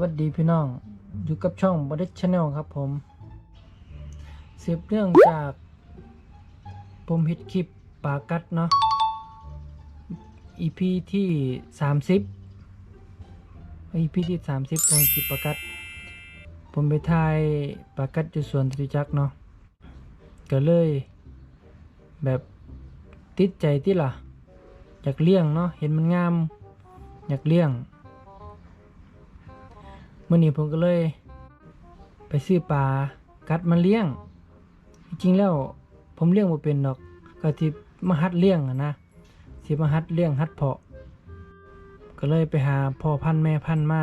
วัสดีพี่น้อง อยู่กับช่องบริชแนลครับผมสืบเรื่องจากผมฮ็ดคลิปปากัดเนาะ EP ที่ 30 EP ที่ 30ของคลิปปากัด ผมไปถ่ายปากัดอยู่สวนตุจักเนาะก็เลย แบบติดใจที่ล่ะ อยากเลี้ยงเนาะเห็นมันงาม อยากเลี้ยง มื่อนี้ผมก็เลย ไปซื้อปลากัดมาเลี้ยง จริงๆแล้วผมเลี้ยงบ่เป็นดอก ก็ที่มาหัดเลี้ยงอะนะสิมาหัดเลี้ยงหัดเพาะ ก็เลยไปหาพ่อพันธุ์แม่พันธุ์มา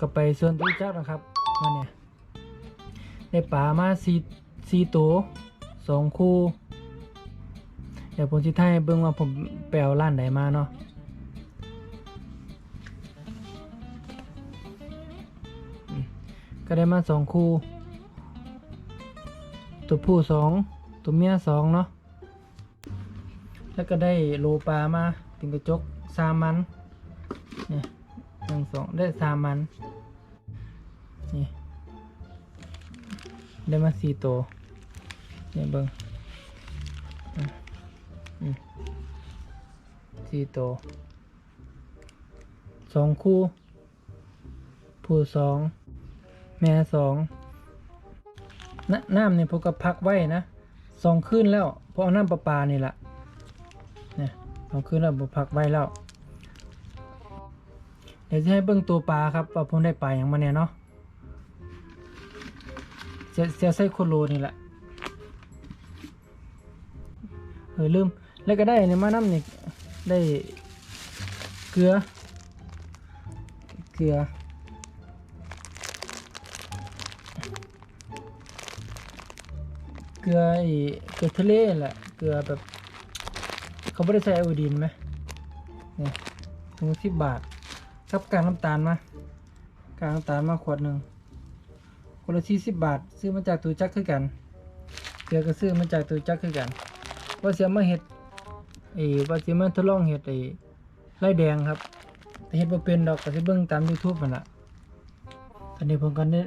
ก็ไปส่วนตุจักรนะครับมาเนี่ยได้ปลามาสี่สี่ตัวสองคู่ เดี๋ยวผมสิถ่ายให้เบิ่งว่าผมไปเอาร้านไหนมาเนาะ ก็ได้มาสองคู่ ตัวผู้สองตัวเมียสองเนาะแล้วก็ได้โลปลามาถึงกระจกสามมันนี่หนึ่งสองได้สามมันนี่ได้มาสี่ตัวนี่เบิ้งอือสี่ตัวสองคู่ ผู้สอง แม่สองนน้ำเนี่ยพวกก็พักไว้นะสองคืนแล้วพราะเอาน้ำประปานี่แหละเนี่ยสองคืนแล้วผมพักไว้แล้ว เดี๋ยวจะให้เบิ้งตัวปลาครับว่าผมได้ปลาอย่างมาเนี่ยเนาะเสียเสียไส้โคโลนี่แหละเออลืมแล้วก็ได้เนี่ยมาน้ำนี่ได้เกลือ เกลือ ลือไอ้เกลือทะเลแหละ เกลือแบบ เขาไม่ได้ใส่ไอโอดีนไหมเนี่ยถุงสิบบาทกับกากน้ำตาลมากากน้ำตาลมาขวดหนึ่งคนละสี่สิบบาท ซื้อมาจากตูจักคือกันเกลือก็ซื้อมาจากตูจักคือกัน ว่าเสียมาเห็ดไอ้ว่าเสียมาทดลองเห็ดไอ้ไล่แดงครับ แต่เห็ดบ่เป็นดอกก็สิเบิ่งตาม YouTube มันละตอนนี้ผมก็ได้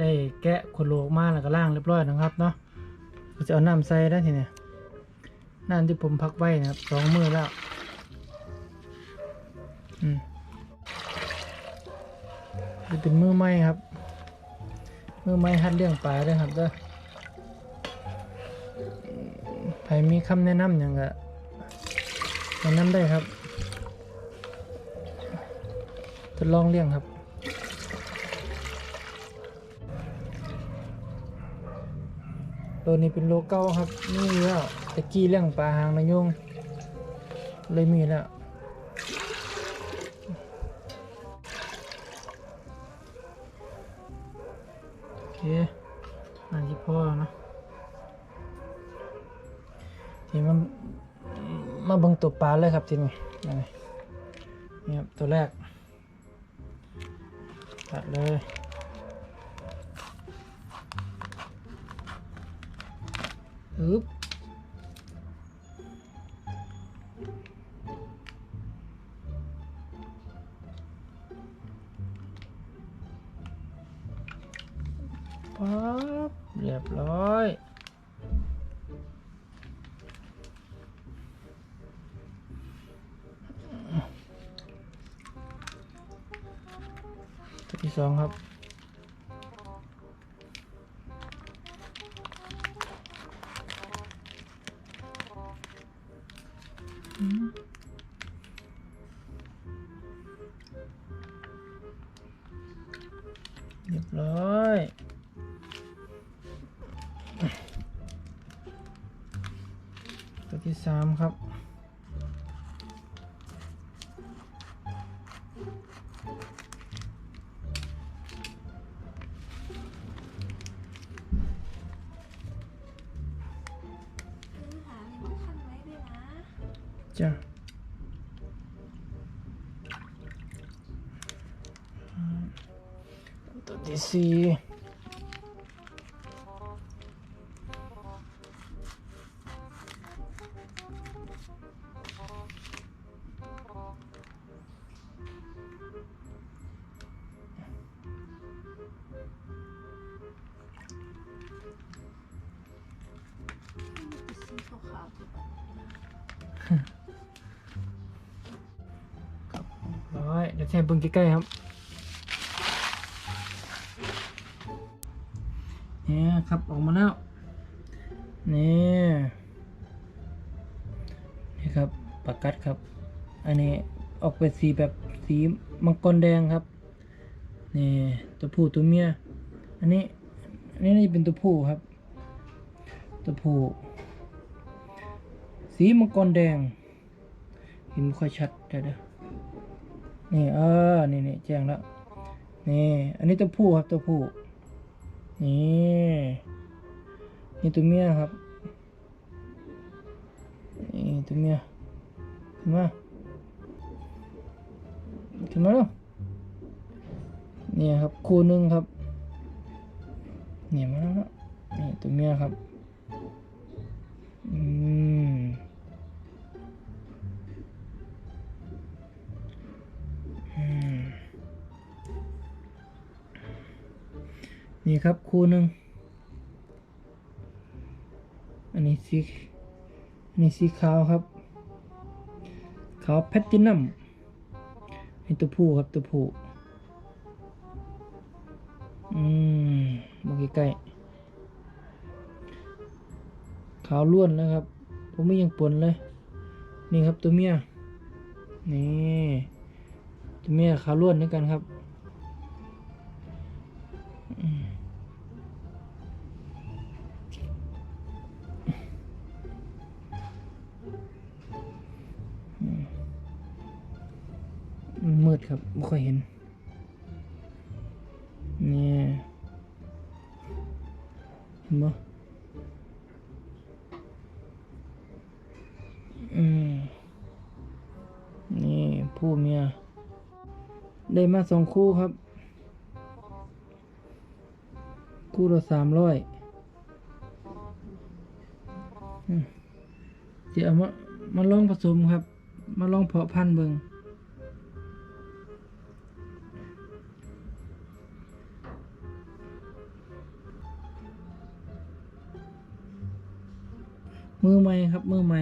ได้แกะขวดโหลกมาแล้วก็ล้างเรียบร้อยนะครับเนาะ จะเอาน้ำใส่ได้ทีเนี่ยน้ำที่ผมพักไว้นะครับสองมือแล้วอืมนี่เป็นมือไม้ครับ มือไม้หัดเลี้ยงปลาด้วยครับเด้อใครมีคำแนะนำอย่างก็แนะนำได้ครับทดลองเลี้ยงครับ ตัวนี้เป็นโลเก้าครับนี่แล้วตะกี้เลี้ยงปลาหางนายงเลยมีแล้วโอเคน่าจะพอแล้วเนะทีมันมาเบิ่งตัวปลาเลยครับทีนี้นี่นี่ครับตัวแรกตัดเลย อึ๊บปั๊บเรียบร้อยที่สองครับ เรียบร้อยตัวที่สามครับ 这样。到底是 เดี๋ยวแค่เบิ่งใกล้ๆครับเนี่ยครับออกมาแล้วนี่นี่ครับปากกัดครับ อันนี้ออกเป็นสีแบบสีมังกรแดงครับนี่ตัวผู้ตัวเมียอันนี้อันนี้น่เป็นตัวผู้ครับ ตัวผู้สีมังกรแดงเห็นไม่ค่อยชัดเดี๋ยวเดี๋ยว นี่เออนี่นี่แจ้งแล้วนี่อันนี้ตัวผู้ครับตัวผู้นี่นี่ตัวเมียครับนี่ตัวเมียขึ้นมาขึ้นมาแล้วนี่ครับคู่หนึ่งครับเนี่ยมาแล้วนี่ตัวเมียครับ นี่ครับคู่หนึ่งอันนี้สีอันนี้สีขาวครับ ขาวแพตตินัมนี่ตัวผู้ครับตัวผู้อืมมองใกล้ๆขาวล้วนแล้วครับ ผมไม่ยังปนเลย นี่ครับตัวเมีย นี่ ตัวเมียขาวล้วนด้วยกันครับ มืดครับไม่ค่อยเห็นนี่เห็นบ่อืม นี่ผู้เมีย ได้มาสองคู่ครับ คู่ละสามร้อยเดี๋ยวเอามามาลองผสมครับ มาลองเพาะพันธุ์เบิงมือใหม่ครับ มือใหม่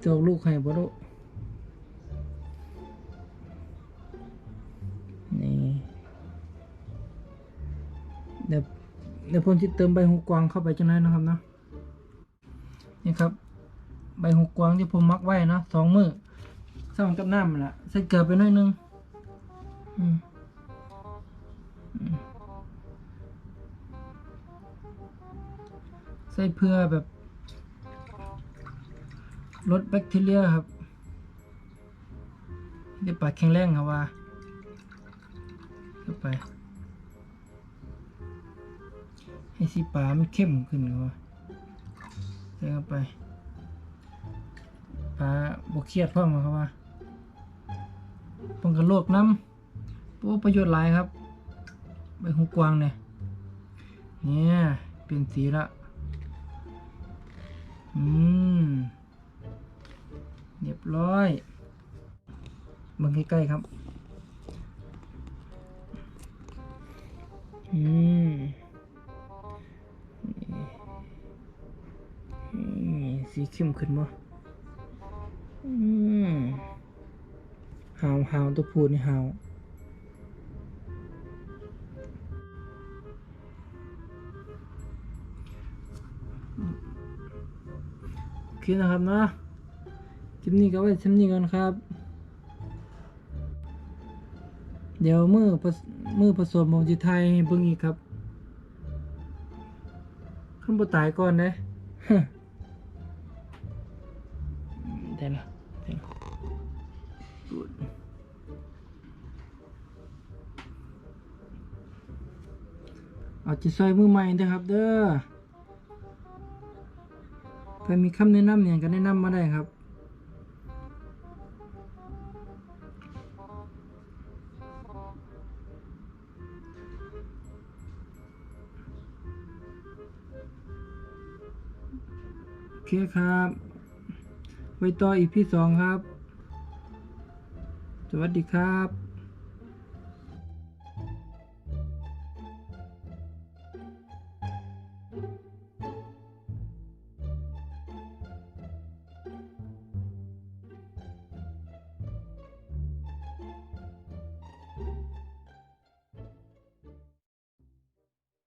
เจ้าลูกไข่บ่รู้นี่ เดี๋ยวเดี๋ยวผมจะเติมใบหูกวางเข้าไปจังไรนะครับเนาะนี่ครับ ใบหูกวางที่ผมมักไว้เนาะสองมือใส่กับน้ำนั่นแหละใส่เกลือไปหน่อยนึงอืมใส่เพื่อแบบลดแบคทีเรียครับเดี๋ยวปากแข็งแรงครับว่าเข้าไป ให้สีปลามันเข้มขึ้นครับว่าใส่เข้าไปปลาบกเครียดพ่อมาครับว่าป้องกันโรคน้ำโอ้ประโยชน์หลายครับใบหูกวางเนี่ยเนี่ยเป็นสีละอืมเรียบร้อยเบังใกล้ๆครับ อืม สีเข้มขึ้นบ่อืมหาวหาวตัวพูดนี่หาวโอเคนะครับนะคลิปนี้ก็ไว้ชั้นนี้กันครับ เดี๋ยวมือผสมือผสมของจิไทยให้เบิ่งอีกครับขึ้นบ่ตายก่อนนะ เอาจิซอยมือใหม่นะครับ เด้อใครมีคำแนะนำอย่างก็แนะนำมาได้ครับโอเคครับ ไว้ต่ออีพีสองครับ สวัสดีครับ